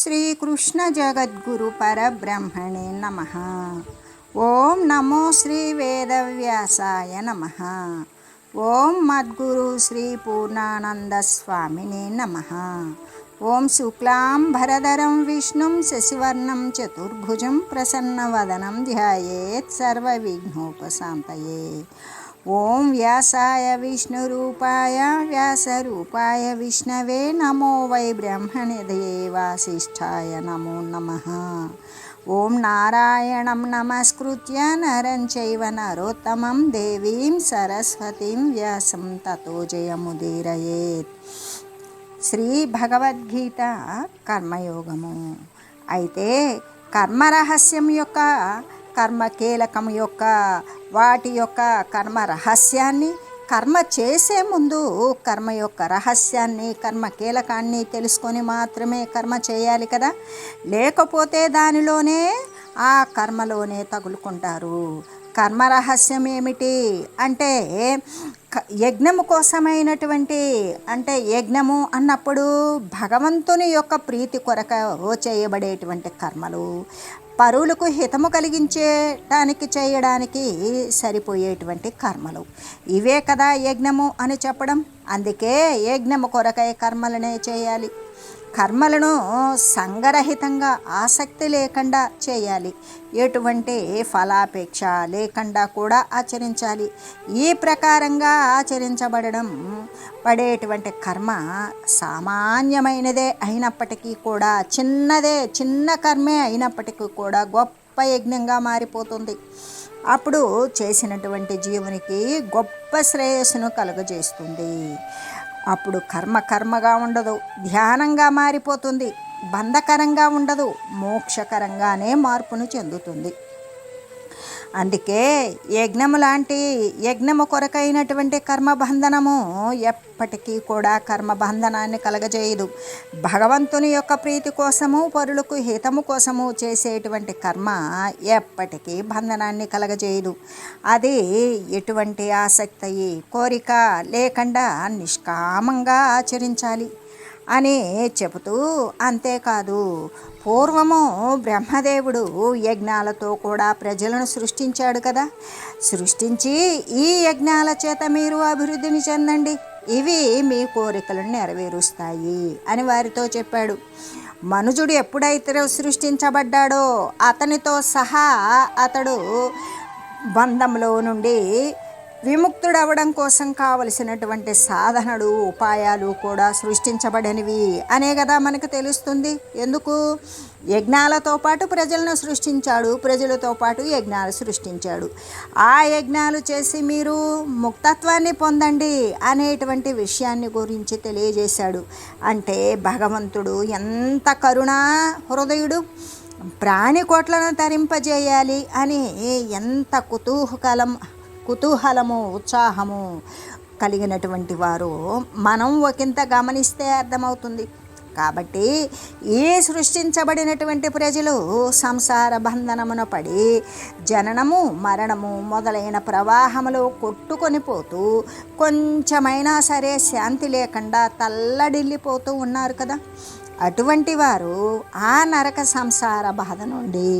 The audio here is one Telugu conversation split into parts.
श्रीकृष्णजगद्गुरुपरब्रह्मणे नमः। ॐ नमो श्रीवेदव्यासाय नमः। ॐ मद्गुरु श्रीपूर्णानन्दस्वामिने नमः। ॐ शुक्लां भरधरं विष्णुं शशिवर्णं चतुर्भुजं प्रसन्नवदनं ध्यायेत् सर्वविघ्नोपशान्तये। ఓం వ్యాసాయ విష్ణురూపాయ వ్యాసరూపాయ విష్ణవే నమో వై బ్రహ్మనిధయే వాసిష్ఠాయ నమో నమ. ఓం నారాయణం నమస్కృత్య నరం చైవ నరోత్తమం దేవీం సరస్వతీం వ్యాసం తతో జయముదీరయేత్. శ్రీ భగవద్గీత కర్మయోగము. అయితే కర్మరహస్యం యొక్క కర్మ కీలకం యొక్క వాటి యొక్క కర్మ రహస్యాన్ని కర్మ చేసే ముందు కర్మ యొక్క రహస్యాన్ని కర్మ కీలకాన్ని తెలుసుకొని మాత్రమే కర్మ చేయాలి కదా. లేకపోతే దానిలోనే ఆ కర్మలోనే తగులుకుంటారు. కర్మ రహస్యం ఏమిటి? అంటే యజ్ఞము కోసమైనటువంటి అంటే యజ్ఞము అన్నప్పుడు భగవంతుని యొక్క ప్రీతి కొరక చేయబడేటువంటి కర్మలు. పరువులకు హితము కలిగించేటానికి చేయడానికి సరిపోయేటువంటి కర్మలు. ఇవే కదా యజ్ఞము అని చెప్పడం. అందుకే యజ్ఞము కొరకై కర్మలనే చేయాలి. కర్మలను సంగరహితంగా ఆసక్తి లేకుండా చేయాలి. ఎటువంటి ఫలాపేక్ష లేకుండా కూడా ఆచరించాలి. ఈ ప్రకారంగా ఆచరించబడడం పడేటువంటి కర్మ సామాన్యమైనదే అయినప్పటికీ కూడా చిన్నదే చిన్న కర్మే అయినప్పటికీ కూడా గొప్ప యజ్ఞంగా మారిపోతుంది. అప్పుడు చేసినటువంటి జీవునికి గొప్ప శ్రేయస్సును కలుగజేస్తుంది. అప్పుడు కర్మ కర్మగా ఉండదు ధ్యానంగా మారిపోతుంది. బంధకరంగా ఉండదు మోక్షకరంగానే మార్పును చెందుతుంది. అందుకే యజ్ఞము లాంటి యజ్ఞము కొరకైనటువంటి కర్మబంధనము ఎప్పటికీ కూడా కర్మబంధనాన్ని కలగజేయదు. భగవంతుని యొక్క ప్రీతి కోసము పరులకు హితము కోసము చేసేటువంటి కర్మ ఎప్పటికీ బంధనాన్ని కలగజేయదు. అది ఎటువంటి ఆసక్తి కోరిక లేకుండా నిష్కామంగా ఆచరించాలి. అని చెబుతూ అంతేకాదు పూర్వము బ్రహ్మదేవుడు యజ్ఞాలతో కూడా ప్రజలను సృష్టించాడు కదా. సృష్టించి ఈ యజ్ఞాల చేత మీరు అభివృద్ధిని చెందండి. ఇవి మీ కోరికలను నెరవేరుస్తాయి అని వారితో చెప్పాడు. మనుజుడు ఎప్పుడైతే సృష్టించబడ్డాడో అతనితో సహా అతడు బంధంలో నుండి విముక్తుడవడం కోసం కావలసినటువంటి సాధనలు ఉపాయాలు కూడా సృష్టించబడినవి. అనే కదా మనకు తెలుస్తుంది. ఎందుకు? యజ్ఞాలతో పాటు ప్రజలను సృష్టించాడు. ప్రజలతో పాటు యజ్ఞాలు సృష్టించాడు. ఆ యజ్ఞాలు చేసి మీరు ముక్తత్వాన్ని పొందండి అనేటువంటి విషయాన్ని గురించి తెలియజేశాడు. అంటే భగవంతుడు ఎంత కరుణా హృదయుడు ప్రాణికోట్లను తరింపజేయాలి అని ఎంత కుతూహకలం కుతూహలము ఉత్సాహము కలిగినటువంటి వారు మనం ఒకంత గమనిస్తే అర్థమవుతుంది. కాబట్టి ఈ సృష్టించబడినటువంటి ప్రజలు సంసార బంధనమున పడి జననము మరణము మొదలైన ప్రవాహములో కొట్టుకొని పోతూ కొంచెమైనా సరే శాంతి లేకుండా తల్లడిల్లిపోతూ ఉన్నారు కదా. అటువంటి వారు ఆ నరక సంసార బాధ నుండి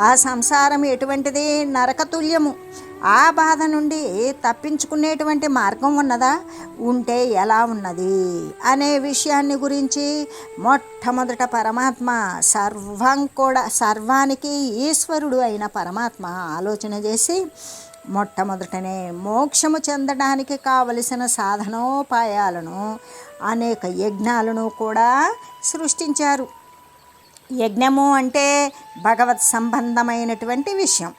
ఆ సంసారం ఎటువంటిది? నరకతుల్యము ఆ బాధ నుండి తప్పించుకునేటువంటి మార్గం ఉన్నదా? ఉంటే ఎలా ఉన్నది? అనే విషయాన్ని గురించి మొట్టమొదట పరమాత్మ సర్వం కూడా సర్వానికి ఈశ్వరుడు అయిన పరమాత్మ ఆలోచన చేసి మొట్టమొదటనే మోక్షము చెందడానికి కావలసిన సాధనోపాయాలను అనేక యజ్ఞాలను కూడా సృష్టించారు. యజ్ఞము అంటే భగవత్ సంబంధమైనటువంటి విషయం.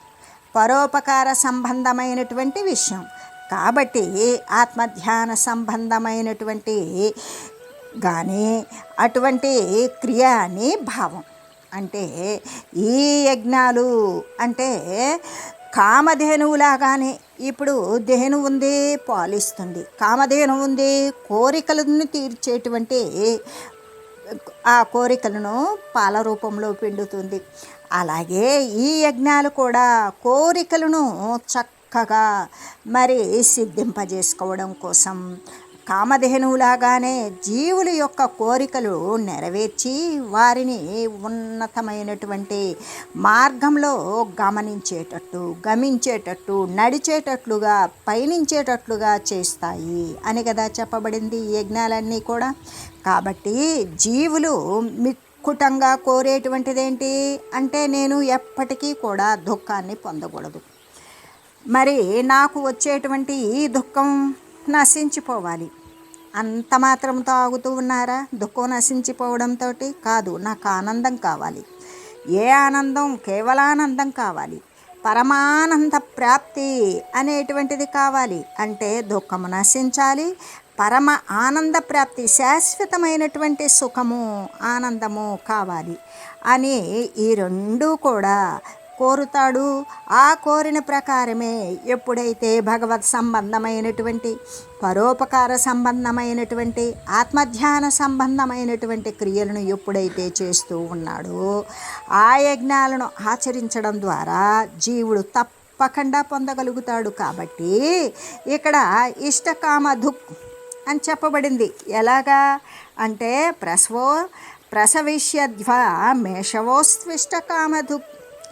పరోపకార సంబంధమైనటువంటి విషయం. కాబట్టి ఆత్మధ్యాన సంబంధమైనటువంటి కానీ అటువంటి క్రియ అని భావం. అంటే ఈ యజ్ఞాలు అంటే కామధేనువులాగానే ఇప్పుడు ధేను ఉంది పాలిస్తుంది. కామధేను ఉంది కోరికలను తీర్చేటువంటి ఆ కోరికలను పాల రూపంలో పిండుతుంది. అలాగే ఈ యజ్ఞాలు కూడా కోరికలను చక్కగా మరి సిద్ధింపజేసుకోవడం కోసం కామధేనువులాగానే జీవుల యొక్క కోరికలు నెరవేర్చి వారిని ఉన్నతమైనటువంటి మార్గంలో గమనించేటట్టు గమించేటట్టు నడిచేటట్లుగా పయనించేటట్లుగా చేస్తాయి అని కదా చెప్పబడింది ఈ యజ్ఞాలన్నీ కూడా. కాబట్టి జీవులు కుటంగా కోరేటువంటిదేంటి అంటే నేను ఎప్పటికీ కూడా దుఃఖాన్ని పొందకూడదు. మరి నాకు వచ్చేటువంటి ఈ దుఃఖం నశించిపోవాలి. అంత మాత్రం తాగుతూ ఉన్నారా? దుఃఖం నశించిపోవడంతో కాదు నాకు ఆనందం కావాలి. ఏ ఆనందం? కేవలానందం కావాలి. పరమానంద ప్రాప్తి అనేటువంటిది కావాలి. అంటే దుఃఖము నశించాలి పరమ ఆనంద ప్రాప్తి శాశ్వతమైనటువంటి సుఖము ఆనందము కావాలి. అని ఈ రెండూ కూడా కోరుతాడు. ఆ కోరిన ప్రకారమే ఎప్పుడైతే భగవత్ సంబంధమైనటువంటి పరోపకార సంబంధమైనటువంటి ఆత్మధ్యాన సంబంధమైనటువంటి క్రియలను ఎప్పుడైతే చేస్తూ ఉన్నాడో ఆ యజ్ఞాలను ఆచరించడం ద్వారా జీవుడు తప్పకుండా పొందగలుగుతాడు. కాబట్టి ఇక్కడ ఇష్టకామ దుఃఖ అని చెప్పబడింది. ఎలాగా? అంటే ప్రసవో ప్రసవిష్యధ్వ మేషవోస్విష్టకామధు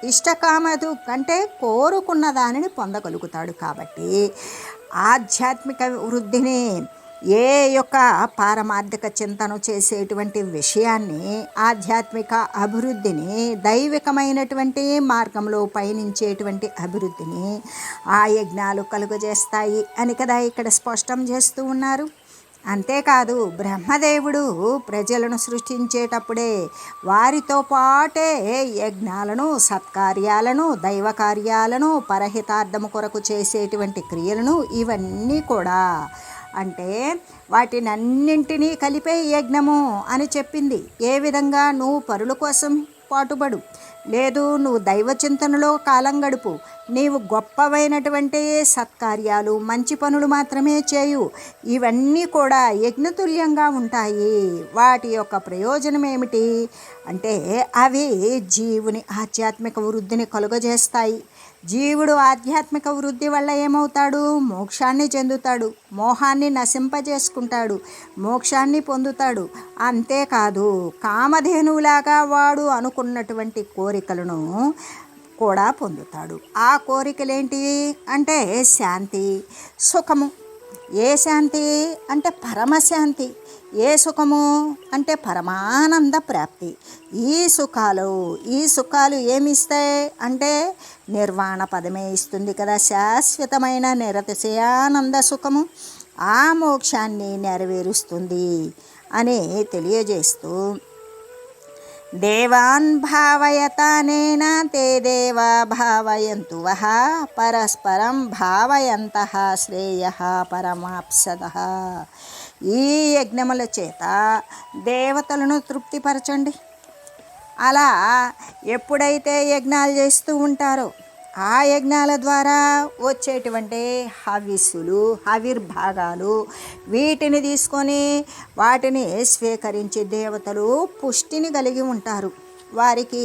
ఇష్టకామధు అంటే కోరుకున్న దానిని పొందగలుగుతాడు కాబట్టి ఆధ్యాత్మిక వృద్ధిని ఏ యొక్క పారమార్థిక చింతన చేసేటువంటి విషయాన్ని ఆధ్యాత్మిక అభివృద్ధిని దైవికమైనటువంటి మార్గంలో పయనించేటువంటి అభివృద్ధిని ఆ యజ్ఞాలు కలుగజేస్తాయి అని కదా ఇక్కడ స్పష్టం చేస్తూ ఉన్నారు. అంతేకాదు బ్రహ్మదేవుడు ప్రజలను సృష్టించేటప్పుడే వారితో పాటే యజ్ఞాలను సత్కార్యాలను దైవ కార్యాలను పరహితార్థము కొరకు చేసేటువంటి క్రియలను ఇవన్నీ కూడా. అంటే వాటినన్నింటినీ కలిపే యజ్ఞము అని చెప్పింది. ఏ విధంగా? నువ్వు పరుల కోసం పాటుపడు. లేదు నువ్వు దైవ చింతనలో కాలం గడుపు. నీవు గొప్పవైనటువంటి సత్కార్యాలు మంచి పనులు మాత్రమే చేయు. ఇవన్నీ కూడా యజ్ఞతుల్యంగా ఉంటాయి. వాటి యొక్క ప్రయోజనం ఏమిటి అంటే అవి జీవుని ఆధ్యాత్మిక వృద్ధిని కలుగజేస్తాయి. జీవుడు ఆధ్యాత్మిక వృద్ధి వల్ల ఏమవుతాడు? మోక్షాన్ని చెందుతాడు. మోహాన్ని నశింపజేసుకుంటాడు. మోక్షాన్ని పొందుతాడు. అంతేకాదు కామధేనువులాగా వాడు అనుకున్నటువంటి కోరికలను కూడా పొందుతాడు. ఆ కోరికలేంటి? అంటే శాంతి సుఖము. ఏ శాంతి అంటే పరమశాంతి ఏ సుఖము అంటే పరమానంద ప్రాప్తి. ఈ సుఖాలు ఈ సుఖాలు ఏమిస్తాయి అంటే నిర్వాణ పదమే ఇస్తుంది కదా శాశ్వతమైన నిరతిశయానంద సుఖము. ఆ మోక్షాన్ని నెరవేరుస్తుంది అని తెలియజేస్తూ దేవాన్ భావయతానేన తే దేవా భావయంతు వహ పరస్పరం భావయంత శ్రేయ పరమాప్సద. ఈ యజ్ఞముల చేత దేవతలను తృప్తిపరచండి. అలా ఎప్పుడైతే యజ్ఞాలు చేస్తూ ఉంటారో ఆ యజ్ఞాల ద్వారా వచ్చేటువంటి హవిస్సులు హవిర్భాగాలు వీటిని తీసుకొని వాటిని స్వీకరించి దేవతలు పుష్టిని కలిగి ఉంటారు. వారికి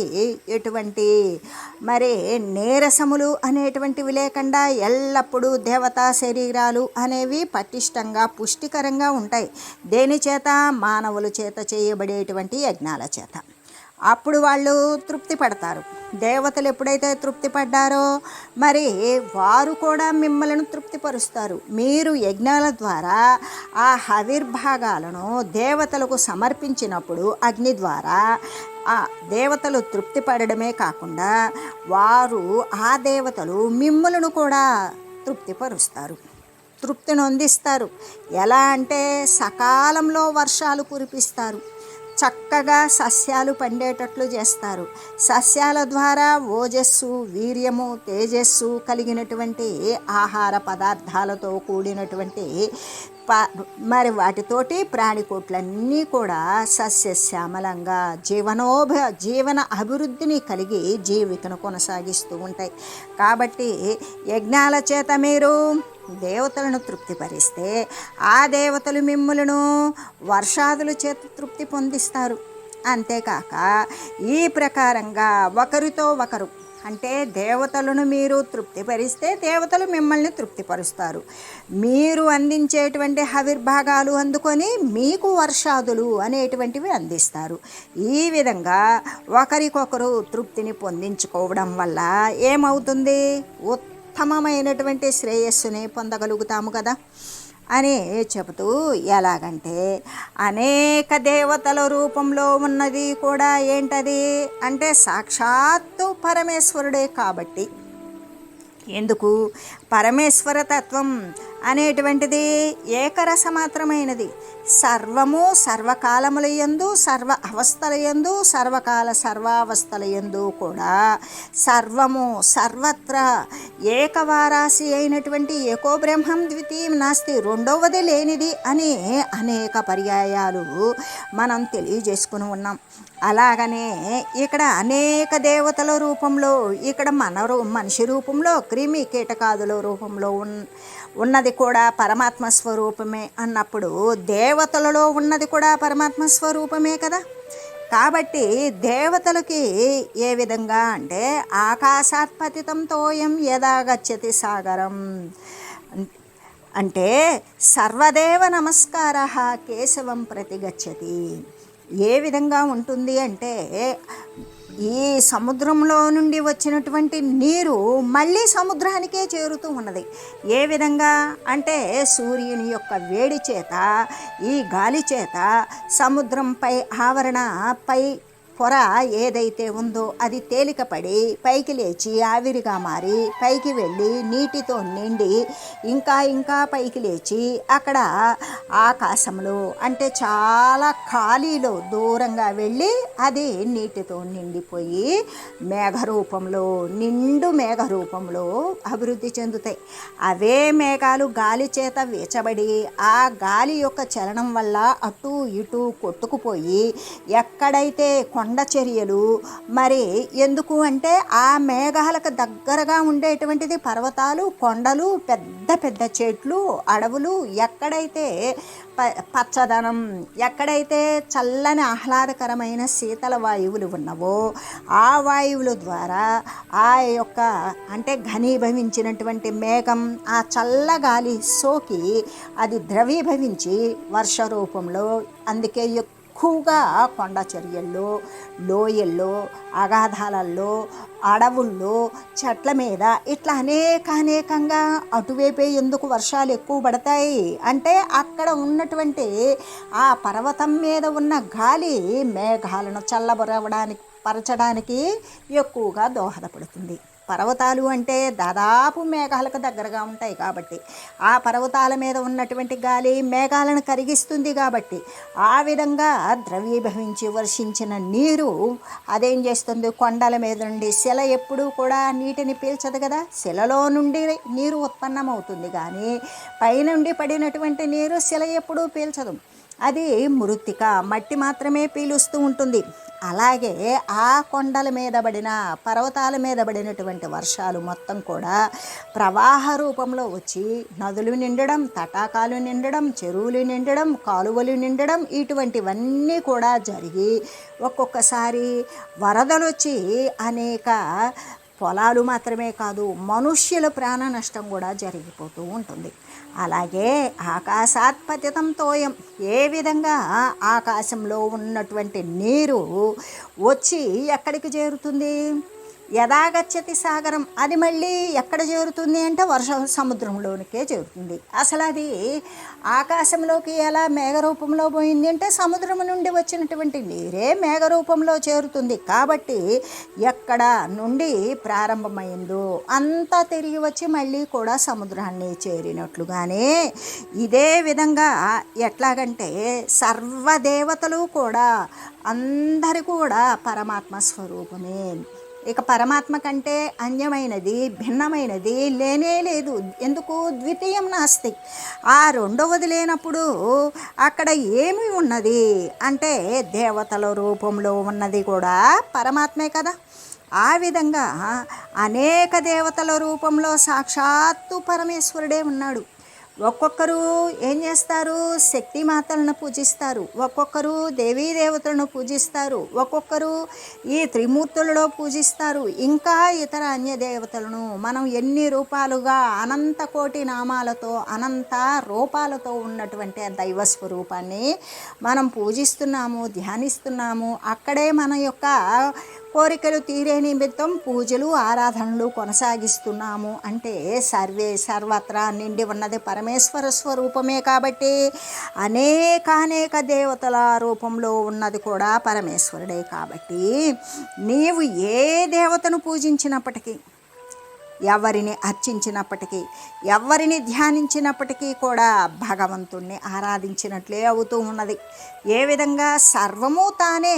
ఎటువంటి మరి నీరసములు అనేటువంటివి లేకుండా ఎల్లప్పుడూ దేవతా శరీరాలు అనేవి పటిష్టంగా పుష్టికరంగా ఉంటాయి. దేని చేత? మానవుల చేత చేయబడేటువంటి యజ్ఞాల చేత. అప్పుడు వాళ్ళు తృప్తి పడతారు. దేవతలు ఎప్పుడైతే తృప్తి పడ్డారో మరి వారు కూడా మిమ్మల్ని తృప్తిపరుస్తారు మీరు యజ్ఞాల ద్వారా ఆ హవిర్భాగాలను దేవతలకు సమర్పించినప్పుడు అగ్ని ద్వారా ఆ దేవతలు తృప్తి పడడమే కాకుండా వారు ఆ దేవతలు మిమ్మలను కూడా తృప్తిపరుస్తారు తృప్తిని అందిస్తారు. ఎలా అంటే సకాలంలో వర్షాలు కురిపిస్తారు. చక్కగా సస్యాలు పండేటట్లు చేస్తారు. సస్యాల ద్వారా ఓజస్సు వీర్యము తేజస్సు కలిగినటువంటి ఆహార పదార్థాలతో కూడినటువంటి ప మరి వాటితోటి ప్రాణికోట్లన్నీ కూడా సస్యశ్యామలంగా జీవనోభ జీవన అభివృద్ధిని కలిగి జీవికను కొనసాగిస్తూ ఉంటాయి. కాబట్టి యజ్ఞాల చేత మీరు దేవతలను తృప్తిపరిస్తే ఆ దేవతలు మిమ్ములను వర్షాదుల చేత తృప్తి పొందిస్తారు. అంతేకాక ఈ ప్రకారంగా ఒకరితో ఒకరు అంటే దేవతలను మీరు తృప్తిపరిస్తే దేవతలు మిమ్మల్ని తృప్తిపరుస్తారు. మీరు అందించేటువంటి హవిర్భాగాలు అందుకొని మీకు వర్షాదులు అనేటువంటివి అందిస్తారు. ఈ విధంగా ఒకరికొకరు తృప్తిని పొందించుకోవడం వల్ల ఏమవుతుంది? ఉత్తమమైనటువంటి శ్రేయస్సుని పొందగలుగుతాము కదా? అని చెబుతూ ఎలాగంటే అనేక దేవతల రూపంలో ఉన్నది కూడా ఏంటది? అంటే సాక్షాత్తు పరమేశ్వరుడే కాబట్టి ఎందుకు? పరమేశ్వర తత్వం అనేటువంటిది ఏకరస మాత్రమైనది సర్వము సర్వకాలములయందు సర్వ అవస్థల యందు సర్వకాల సర్వావస్థలయందు కూడా సర్వము సర్వత్రా ఏకవారాసి అయినటువంటి ఏకో బ్రహ్మం ద్వితీయం నాస్తి రెండవది లేనిది అని అనేక పర్యాయాలు మనం తెలియజేసుకుని ఉన్నాం. అలాగనే ఇక్కడ అనేక దేవతల రూపంలో ఇక్కడ మన రూ మనిషి రూపంలో క్రిమి కీటకాదుల రూపంలో ఉన్ ఉన్నది కూడా పరమాత్మ స్వరూపమే అన్నప్పుడు దేవతలలో ఉన్నది కూడా పరమాత్మ స్వరూపమే కదా. కాబట్టి దేవతలకి ఏ విధంగా అంటే ఆకాశాత్పతితం తోయం యదా గచ్చతి సాగరం. అంటే సర్వదేవ నమస్కార కేశవం ప్రతి గచ్చతి ఏ విధంగా ఉంటుంది అంటే ఈ సముద్రంలో నుండి వచ్చినటువంటి నీరు మళ్ళీ సముద్రానికే చేరుతూ ఉన్నది. ఏ విధంగా అంటే సూర్యుని యొక్క వేడి చేత ఈ గాలి చేత సముద్రంపై ఆవరణ పై పొర ఏదైతే ఉందో అది తేలికపడి పైకి లేచి ఆవిరిగా మారి పైకి వెళ్ళి నీటితో నిండి ఇంకా ఇంకా పైకి లేచి అక్కడ ఆకాశంలో అంటే చాలా ఖాళీలో దూరంగా వెళ్ళి అది నీటితో నిండిపోయి మేఘరూపంలో నిండు మేఘరూపంలో అభివృద్ధి చెందుతాయి. అవే మేఘాలు గాలి చేత వీచబడి ఆ గాలి యొక్క చలనం వల్ల అటు ఇటు కొట్టుకుపోయి ఎక్కడైతే కొండ చర్యలు మరి ఎందుకు అంటే ఆ మేఘాలకు దగ్గరగా ఉండేటువంటిది పర్వతాలు కొండలు పెద్ద పెద్ద చెట్లు అడవులు. ఎక్కడైతే ప పచ్చదనం ఎక్కడైతే చల్లని ఆహ్లాదకరమైన శీతల వాయువులు ఉన్నవో ఆ వాయువుల ద్వారా ఆ యొక్క అంటే ఘనీభవించినటువంటి మేఘం ఆ చల్లగాలి సోకి అది ద్రవీభవించి వర్ష రూపంలో అందుకే ఎక్కువగా కొండ చర్యల్లో లోయల్లో అగాధాలల్లో అడవుల్లో చెట్ల మీద ఇట్లా అనేక అనేకంగా అటువైపే ఎందుకు వర్షాలు ఎక్కువ పడతాయి? అంటే అక్కడ ఉన్నటువంటి ఆ పర్వతం మీద ఉన్న గాలి మేఘాలను చల్లబరవడానికి పరచడానికి ఎక్కువగా దోహదపడుతుంది. పర్వతాలు అంటే దాదాపు మేఘాలకు దగ్గరగా ఉంటాయి కాబట్టి ఆ పర్వతాల మీద ఉన్నటువంటి గాలి మేఘాలను కరిగిస్తుంది కాబట్టి ఆ విధంగా ద్రవీభవించి వర్షించిన నీరు అదేం చేస్తుంది? కొండల మీద నుండి శిల ఎప్పుడూ కూడా నీటిని పీల్చదు కదా? శిలలో నుండి నీరు ఉత్పన్నమవుతుంది కానీ పైనుండి పడినటువంటి నీరు శిల ఎప్పుడూ పీల్చదు. అది మృత్తిక మట్టి మాత్రమే పీలుస్తూ ఉంటుంది. అలాగే ఆ కొండల మీద పడిన పర్వతాల మీద పడినటువంటి వర్షాలు మొత్తం కూడా ప్రవాహ రూపంలో వచ్చి నదులు నిండడం తటాకాలు నిండడం చెరువులు నిండడం కాలువలు నిండడం ఇటువంటివన్నీ కూడా జరిగి ఒక్కొక్కసారి వరదలు వచ్చి అనేక పొలాలు మాత్రమే కాదు మనుష్యుల ప్రాణ నష్టం కూడా జరిగిపోతూ ఉంటుంది. అలాగే ఆకాశాత్పతితంతో ఏ విధంగా ఆకాశంలో ఉన్నటువంటి నీరు వచ్చి ఎక్కడికి చేరుతుంది? యథాగచ్చతి సాగరం. అది మళ్ళీ ఎక్కడ చేరుతుంది అంటే వర్ష సముద్రంలోనికే చేరుతుంది. అసలు అది ఆకాశంలోకి ఎలా మేఘరూపంలో పోయింది అంటే సముద్రం నుండి వచ్చినటువంటి నీరే మేఘరూపంలో చేరుతుంది. కాబట్టి ఎక్కడ నుండి ప్రారంభమైందో అంతా తిరిగి వచ్చి మళ్ళీ కూడా సముద్రాన్ని చేరినట్లుగానే ఇదే విధంగా ఎట్లాగంటే సర్వదేవతలు కూడా అందరి కూడా పరమాత్మ స్వరూపమే. ఇక పరమాత్మ కంటే అన్యమైనది భిన్నమైనది లేనే లేదు. ఎందుకు? ద్వితీయం నాస్తి. ఆ రెండవది లేనప్పుడు అక్కడ ఏమి ఉన్నది? అంటే దేవతల రూపంలో ఉన్నది కూడా పరమాత్మే కదా. ఆ విధంగా అనేక దేవతల రూపంలో సాక్షాత్తు పరమేశ్వరుడే ఉన్నాడు. ఒక్కొక్కరు ఏం చేస్తారు? శక్తి మాతలను పూజిస్తారు. ఒక్కొక్కరు దేవీ దేవతలను పూజిస్తారు. ఒక్కొక్కరు ఈ త్రిమూర్తులలో పూజిస్తారు. ఇంకా ఇతర అన్య దేవతలను మనం ఎన్ని రూపాలుగా అనంత కోటి నామాలతో అనంత రూపాలతో ఉన్నటువంటి ఆ దైవ స్వరూపాన్ని మనం పూజిస్తున్నాము ధ్యానిస్తున్నాము అక్కడే మన యొక్క కోరికలు తీరే నిమిత్తం పూజలు ఆరాధనలు కొనసాగిస్తున్నాము. అంటే సర్వే సర్వత్రా నిండి ఉన్నది పరమేశ్వర స్వరూపమే కాబట్టి అనేకానేక దేవతల రూపంలో ఉన్నది కూడా పరమేశ్వరుడే కాబట్టి నీవు ఏ దేవతను పూజించినప్పటికీ ఎవరిని అర్చించినప్పటికీ ఎవరిని ధ్యానించినప్పటికీ కూడా భగవంతుణ్ణి ఆరాధించినట్లే అవుతూ ఉన్నది. ఏ విధంగా సర్వము తానే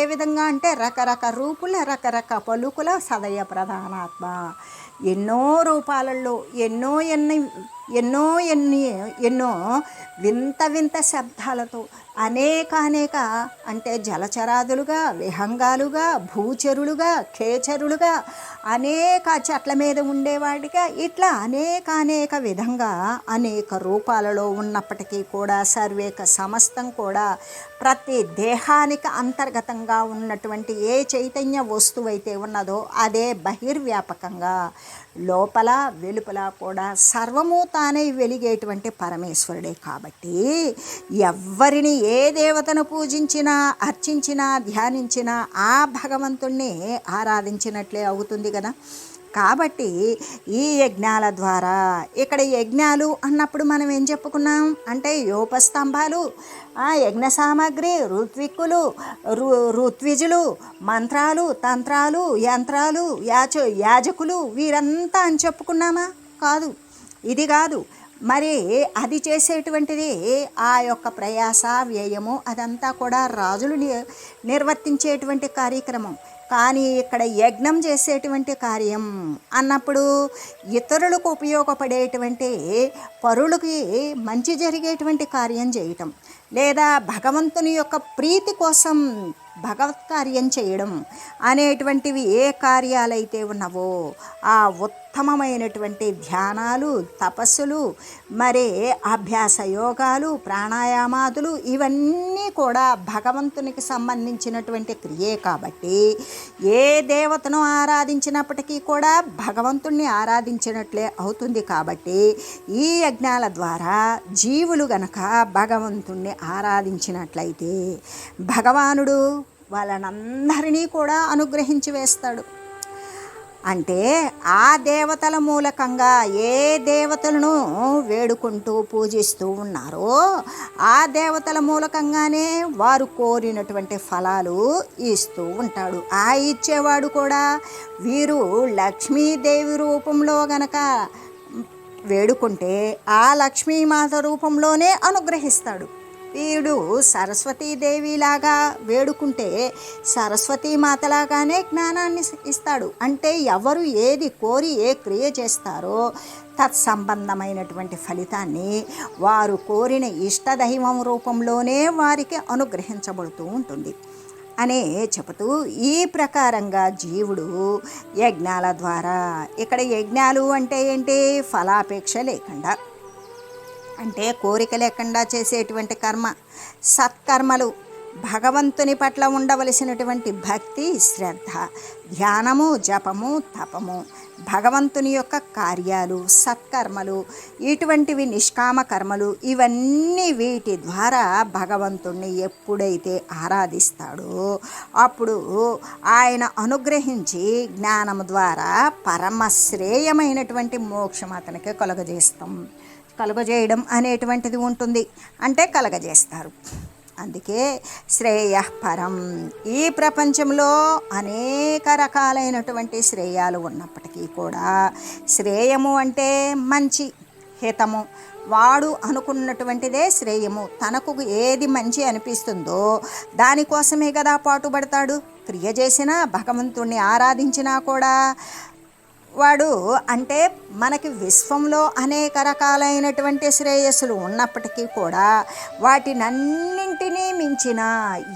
ఏ విధంగా అంటే రకరక రూపుల రకరక పలుకుల సదయ ప్రధానాత్మ. ఎన్నో రూపాలలో ఎన్నో ఎన్ని ఎన్నో ఎన్ని ఎన్నో వింత వింత శబ్దాలతో అనేక అనేక అంటే జలచరాదులుగా విహంగాలుగా భూచరులుగా ఖేచరులుగా అనేక చెట్ల మీద ఉండేవాడిగా ఇట్లా అనేక అనేక విధంగా అనేక రూపాలలో ఉన్నప్పటికీ కూడా సర్వేక సమస్తం కూడా ప్రతి దేహానికి అంతర్గతంగా ఉన్నటువంటి ఏ చైతన్య వస్తువైతే ఉన్నదో అదే బహిర్వ్యాపకంగా లోపల వెలుపల కూడా సర్వము తానే వెలిగేటువంటి పరమేశ్వరుడే కాబట్టి ఎవరిని ఏ దేవతను పూజించినా అర్చించినా ధ్యానించినా ఆ భగవంతుణ్ణి ఆరాధించినట్లే అవుతుంది కదా. కాబట్టి ఈ యజ్ఞాల ద్వారా ఇక్కడ యజ్ఞాలు అన్నప్పుడు మనం ఏం చెప్పుకున్నాం? అంటే యోపస్తంభాలు ఆ యజ్ఞ సామాగ్రి ఋత్విక్కులు రు ఋత్విజులు మంత్రాలు తంత్రాలు యంత్రాలు యాచ యాజకులు వీరంతా అని చెప్పుకున్నామా? కాదు. ఇది కాదు. మరి అది చేసేటువంటిది ఆ యొక్క ప్రయాస వ్యయము అదంతా కూడా రాజులు ని నిర్వర్తించేటువంటి కార్యక్రమం. కానీ ఇక్కడ యజ్ఞం చేసేటువంటి కార్యం అన్నప్పుడు ఇతరులకు ఉపయోగపడేటువంటి పరులకి మంచి జరిగేటువంటి కార్యం చేయటం లేదా భగవంతుని యొక్క ప్రీతి కోసం భగవత్ కార్యం చేయడం అనేటువంటివి ఏ కార్యాలైతే ఉన్నవో ఆ ఉత్తమమైనటువంటి ధ్యానాలు తపస్సులు మరి అభ్యాస యోగాలు ప్రాణాయామాదులు ఇవన్నీ కూడా భగవంతునికి సంబంధించినటువంటి క్రియే కాబట్టి ఏ దేవతను ఆరాధించినప్పటికీ కూడా భగవంతుణ్ణి ఆరాధించినట్లే అవుతుంది కాబట్టి ఈ యజ్ఞాల ద్వారా జీవులు గనక భగవంతుణ్ణి ఆరాధించినట్లయితే భగవానుడు వాళ్ళనందరినీ కూడా అనుగ్రహించి వేస్తాడు. అంటే ఆ దేవతల మూలకంగా ఏ దేవతలను వేడుకుంటూ పూజిస్తూ ఉన్నారో ఆ దేవతల మూలకంగానే వారు కోరినటువంటి ఫలాలు ఇస్తూ ఉంటాడు. ఆ ఇచ్చేవాడు కూడా వీరు లక్ష్మీదేవి రూపంలో గనక వేడుకుంటే ఆ లక్ష్మీమాత రూపంలోనే అనుగ్రహిస్తాడు. వీడు సరస్వతీదేవిలాగా వేడుకుంటే సరస్వతీమాతలాగానే జ్ఞానాన్ని ఇస్తాడు. అంటే ఎవరు ఏది కోరి ఏ క్రియ చేస్తారో తత్సంబంధమైనటువంటి ఫలితాన్ని వారు కోరిన ఇష్టదైవం రూపంలోనే వారికి అనుగ్రహించబడుతూ ఉంటుంది. అనే చెబుతూ ఈ ప్రకారంగా జీవుడు యజ్ఞాల ద్వారా ఇక్కడ యజ్ఞాలు అంటే ఏంటి? ఫలాపేక్ష లేకుండా. అంటే కోరిక లేకుండా చేసేటువంటి కర్మ సత్కర్మలు భగవంతుని పట్ల ఉండవలసినటువంటి భక్తి శ్రద్ధ ధ్యానము జపము తపము భగవంతుని యొక్క కార్యాలు సత్కర్మలు ఇటువంటివి నిష్కామ కర్మలు ఇవన్నీ వీటి ద్వారా భగవంతుణ్ణి ఎప్పుడైతే ఆరాధిస్తాడో అప్పుడు ఆయన అనుగ్రహించి జ్ఞానం ద్వారా పరమశ్రేయమైనటువంటి మోక్షం అతనికి కలుగజేస్తాం. కలుగజేయడం అనేటువంటిది ఉంటుంది. అంటే కలగజేస్తారు. అందుకే శ్రేయ పరం. ఈ ప్రపంచంలో అనేక రకాలైనటువంటి శ్రేయాలు ఉన్నప్పటికీ కూడా శ్రేయము అంటే మంచి హితము. వాడు అనుకున్నటువంటిదే శ్రేయము. తనకు ఏది మంచి అనిపిస్తుందో దానికోసమే కదా పాటుపడతాడు. క్రియ చేసినా భగవంతుణ్ణి ఆరాధించినా కూడా వాడు అంటే మనకి విశ్వంలో అనేక రకాలైనటువంటి శ్రేయస్సులు ఉన్నప్పటికీ కూడా వాటినన్నింటినీ మించిన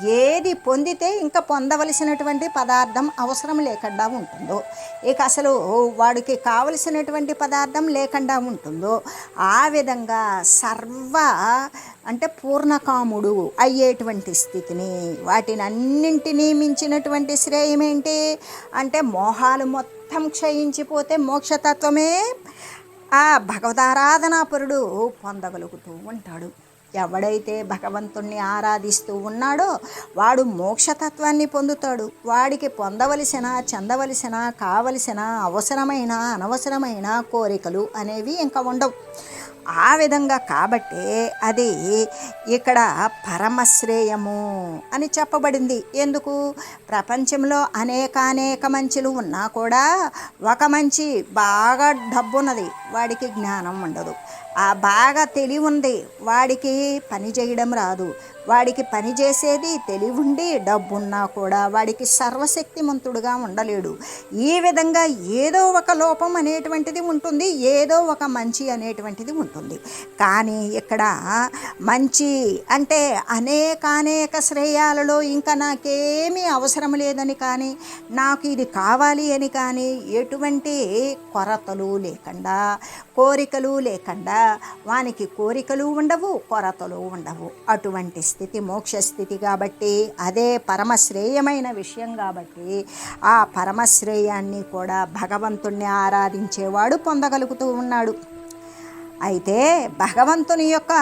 ఏది పొందితే ఇంకా పొందవలసినటువంటి పదార్థం అవసరం లేకుండా ఉంటుందో ఇక అసలు వాడికి కావలసినటువంటి పదార్థం లేకుండా ఉంటుందో ఆ విధంగా సర్వ అంటే పూర్ణకాముడు అయ్యేటువంటి స్థితిని వాటినన్నింటినీ మించినటువంటి శ్రేయమేంటి? అంటే మోహాలు మొత్తం క్షయించిపోతే మోక్షతత్వమే ఆ భగవదారాధనాపరుడు పొందగలుగుతూ ఉంటాడు. ఎవడైతే భగవంతుణ్ణి ఆరాధిస్తూ ఉన్నాడో వాడు మోక్షతత్వాన్ని పొందుతాడు. వాడికి పొందవలసిన చెందవలసిన కావలసిన అవసరమైన అనవసరమైన కోరికలు అనేవి ఇంకా ఉండవు. ఆ విధంగా కాబట్టే అది ఇక్కడ పరమశ్రేయము అని చెప్పబడింది. ఎందుకు? ప్రపంచంలో అనేకానేక అనేక మంచులు ఉన్నా కూడా ఒక మంచి బాగా డబ్బున్నది. వాడికి జ్ఞానం ఉండదు. ఆ బాగా తెలివి ఉంది వాడికి పని చేయడం రాదు. వాడికి పని చేసేది తెలివి ఉండి డబ్బున్నా కూడా వాడికి సర్వశక్తిమంతుడుగా ఉండలేడు. ఈ విధంగా ఏదో ఒక లోపం అనేటువంటిది ఉంటుంది ఏదో ఒక మంచి అనేటువంటిది ఉంటుంది. కానీ ఇక్కడ మంచి అంటే అనేకానేక శ్రేయాలలో ఇంకా నాకేమీ అవసరం లేదని కానీ నాకు ఇది కావాలి అని కానీ ఎటువంటి కొరతలు లేకుండా కోరికలు లేకుండా వానికి కోరికలు ఉండవు కొరతలు ఉండవు. అటువంటి స్థితి మోక్ష స్థితి కాబట్టి అదే పరమశ్రేయమైన విషయం కాబట్టి ఆ పరమశ్రేయాన్ని కూడా భగవంతుణ్ణి ఆరాధించేవాడు పొందగలుగుతూ ఉన్నాడు. అయితే భగవంతుని యొక్క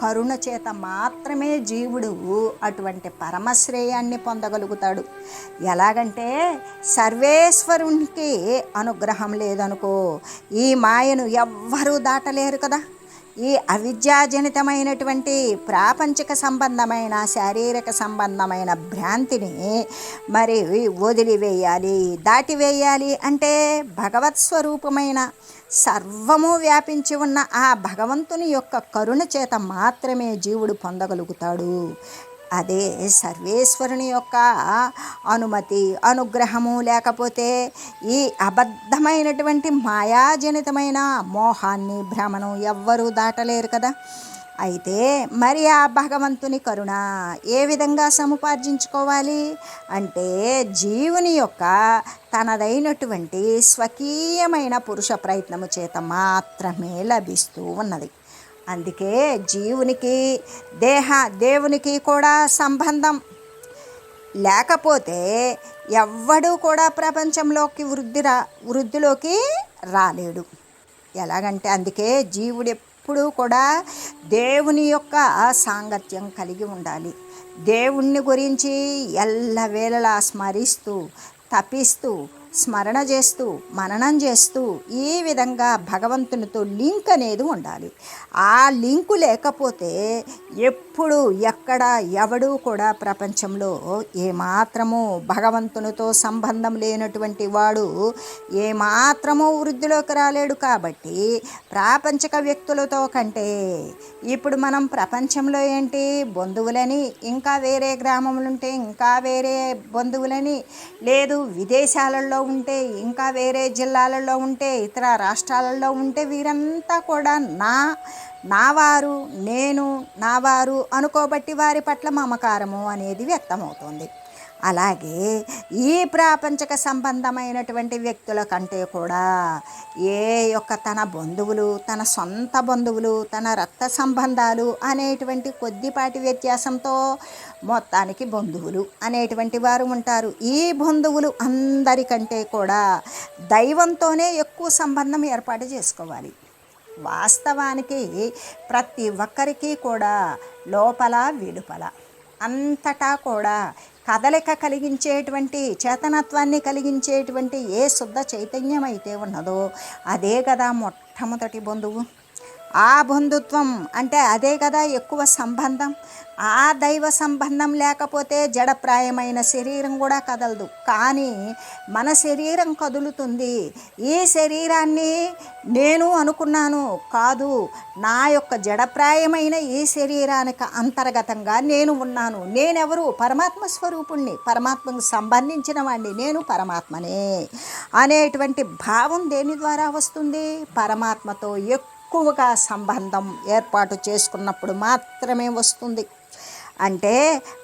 కరుణ చేత మాత్రమే జీవుడు అటువంటి పరమశ్రేయాన్ని పొందగలుగుతాడు. ఎలాగంటే సర్వేశ్వరునికి అనుగ్రహం లేదనుకో ఈ మాయను ఎవ్వరూ దాటలేరు కదా. ఈ అవిద్యాజనితమైనటువంటి ప్రాపంచిక సంబంధమైన శారీరక సంబంధమైన భ్రాంతిని మరి వదిలివేయాలి దాటివేయాలి అంటే భగవత్ స్వరూపమైన సర్వము వ్యాపించి ఉన్న ఆ భగవంతుని యొక్క కరుణ చేత మాత్రమే జీవుడు పొందగలుగుతాడు. అదే సర్వేశ్వరుని యొక్క అనుమతి అనుగ్రహము లేకపోతే ఈ అబద్ధమైనటువంటి మాయాజనితమైన మోహాన్ని భ్రమను ఎవ్వరూ దాటలేరు కదా. అయితే మరి ఆ భగవంతుని కరుణ ఏ విధంగా సముపార్జించుకోవాలి? అంటే జీవుని యొక్క తనదైనటువంటి స్వకీయమైన పురుష ప్రయత్నము చేత మాత్రమే లభిస్తూ ఉన్నది. అందుకే జీవునికి దేహ దేవునికి కూడా సంబంధం. లేకపోతే ఎవ్వడూ కూడా ప్రపంచంలోకి వృద్ధి రా వృద్ధిలోకి రాలేడు. ఎలాగంటే అందుకే జీవుడు ఎప్పుడూ కూడా దేవుని యొక్క సాంగత్యం కలిగి ఉండాలి. దేవుణ్ణి గురించి ఎల్లవేళలా స్మరిస్తూ తపిస్తూ స్మరణ చేస్తూ మననం చేస్తూ ఈ విధంగా భగవంతునితో లింక్ అనేది ఉండాలి. ఆ లింకు లేకపోతే ఎప్పుడు ఇప్పుడు ఎక్కడ ఎవడూ కూడా ప్రపంచంలో ఏమాత్రము భగవంతునితో సంబంధం లేనటువంటి వాడు ఏమాత్రము వృద్ధిలోకి రాలేడు కాబట్టి ప్రాపంచిక వ్యక్తులతో కంటే ఇప్పుడు మనం ప్రపంచంలో ఏంటి? బంధువులని ఇంకా వేరే గ్రామములుంటే ఇంకా వేరే బంధువులని లేదు విదేశాలలో ఉంటే ఇంకా వేరే జిల్లాలలో ఉంటే ఇతర రాష్ట్రాలలో ఉంటే వీరంతా కూడా నా నావారు నేను నావారు అనుకోబట్టి వారి పట్ల మమకారము అనేది వ్యక్తమవుతుంది. అలాగే ఈ ప్రాపంచక సంబంధమైనటువంటి వ్యక్తుల కంటే కూడా ఏ యొక్క తన బంధువులు తన సొంత బంధువులు తన రక్త సంబంధాలు అనేటువంటి కొద్దిపాటి వ్యత్యాసంతో మొత్తానికి బంధువులు అనేటువంటి వారు ఉంటారు. ఈ బంధువులు అందరికంటే కూడా దైవంతోనే ఎక్కువ సంబంధం ఏర్పాటు చేసుకోవాలి. వాస్తవానికి ప్రతి ఒక్కరికి కూడా లోపల విడుపల. అంతటా కూడా కదలిక కలిగించేటువంటి చేతనత్వాన్ని కలిగించేటువంటి ఏ శుద్ధ చైతన్యం అయితే ఉన్నదో అదే కదా మొట్టమొదటి బంధువు ఆ బంధుత్వం అంటే అదే కదా ఎక్కువ సంబంధం. ఆ దైవ సంబంధం లేకపోతే జడప్రాయమైన శరీరం కూడా కదలదు. కానీ మన శరీరం కదులుతుంది. ఈ శరీరాన్ని నేను అనుకున్నాను కాదు. నా యొక్క జడప్రాయమైన ఈ శరీరానికి అంతర్గతంగా నేను ఉన్నాను. నేనెవరు? పరమాత్మ స్వరూపుణ్ణి. పరమాత్మకు సంబంధించిన వాడిని నేను పరమాత్మనే అనేటువంటి భావం దేని ద్వారా వస్తుంది? పరమాత్మతో ఎక్కువ ఎక్కువగా సంబంధం ఏర్పాటు చేసుకున్నప్పుడు మాత్రమే వస్తుంది. అంటే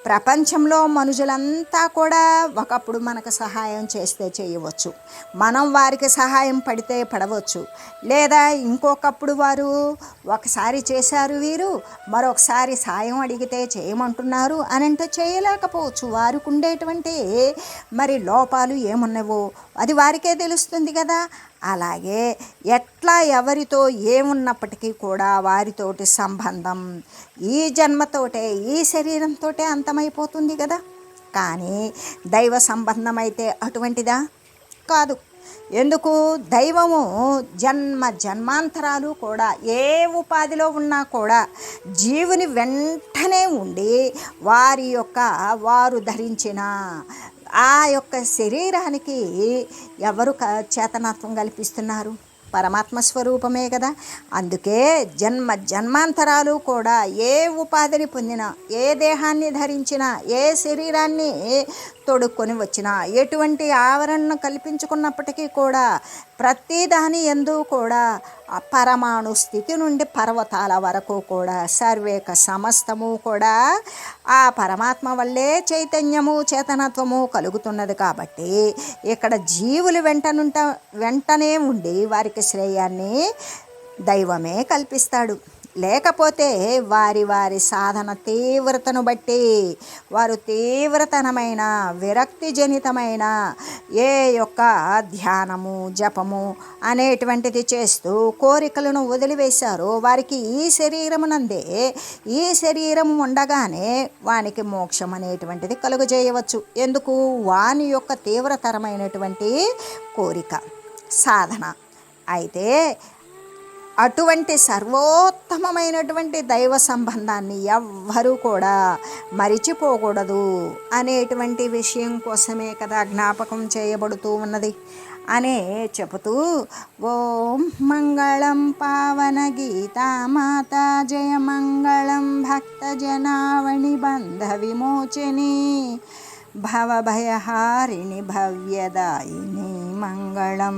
ప్రపంచంలో మనుషులంతా కూడా ఒకప్పుడు మనకు సహాయం చేస్తే చేయవచ్చు. మనం వారికి సహాయం పడితే పడవచ్చు. లేదా ఇంకొకప్పుడు వారు ఒకసారి చేశారు వీరు మరొకసారి సాయం అడిగితే చేయమంటున్నారు అని అంటే చేయలేకపోవచ్చు. వారికి ఉండేటువంటి మరి లోపాలు ఏమున్నావో అది వారికే తెలుస్తుంది కదా. అలాగే ఎట్లా ఎవరితో ఏమున్నప్పటికీ కూడా వారితోటి సంబంధం ఈ జన్మతోటే ఈ శరీరంతోటే అంతమైపోతుంది కదా కానీ దైవ సంబంధం అయితే అటువంటిదా? కాదు. ఎందుకు? దైవము జన్మ జన్మాంతరాలు కూడా ఏ ఉపాధిలో ఉన్నా కూడా జీవుని వెంటనే ఉండి వారి యొక్క వారు ధరించిన ఆ యొక్క శరీరానికి ఎవరు క చేతనత్వం కల్పిస్తున్నారు? పరమాత్మ స్వరూపమే కదా. అందుకే జన్మ జన్మాంతరాలు కూడా ఏ ఉపాధిని పొందినా ఏ దేహాన్ని ధరించినా ఏ శరీరాన్ని తొడుక్కొని వచ్చినా ఎటువంటి ఆవరణను కల్పించుకున్నప్పటికీ కూడా ప్రతిదాని ఎందు కూడా పరమాణు స్థితి నుండి పర్వతాల వరకు కూడా సర్వేక సమస్తము కూడా ఆ పరమాత్మ వల్లే చైతన్యము చేతనత్వము కలుగుతున్నది కాబట్టి ఇక్కడ జీవులు వెంటనుంట వెంటనే ఉండి వారికి శ్రేయాన్ని దైవమే కల్పిస్తాడు. లేకపోతే వారి వారి సాధన తీవ్రతను బట్టి వారు తీవ్రతనమైన విరక్తిజనితమైన ఏ యొక్క ధ్యానము జపము అనేటువంటిది చేస్తూ కోరికలను వదిలివేశారో వారికి ఈ శరీరమునందే ఈ శరీరం ఉండగానే వానికి మోక్షం అనేటువంటిది కలుగజేయవచ్చు ఎందుకు? వాని యొక్క తీవ్రతరమైనటువంటి కోరిక సాధన. అయితే అటువంటి సర్వోత్తమమైనటువంటి దైవ సంబంధాన్ని ఎవ్వరూ కూడా మరిచిపోకూడదు అనేటువంటి విషయం కోసమే కదా జ్ఞాపకం చేయబడుతూ ఉన్నది. అనే చెబుతూ ఓం మంగళం పావన గీతామాత జయ మంగళం భక్త జనావణి బంధ విమోచని భవభయహారిణి భవ్యదాయిని మంగళం.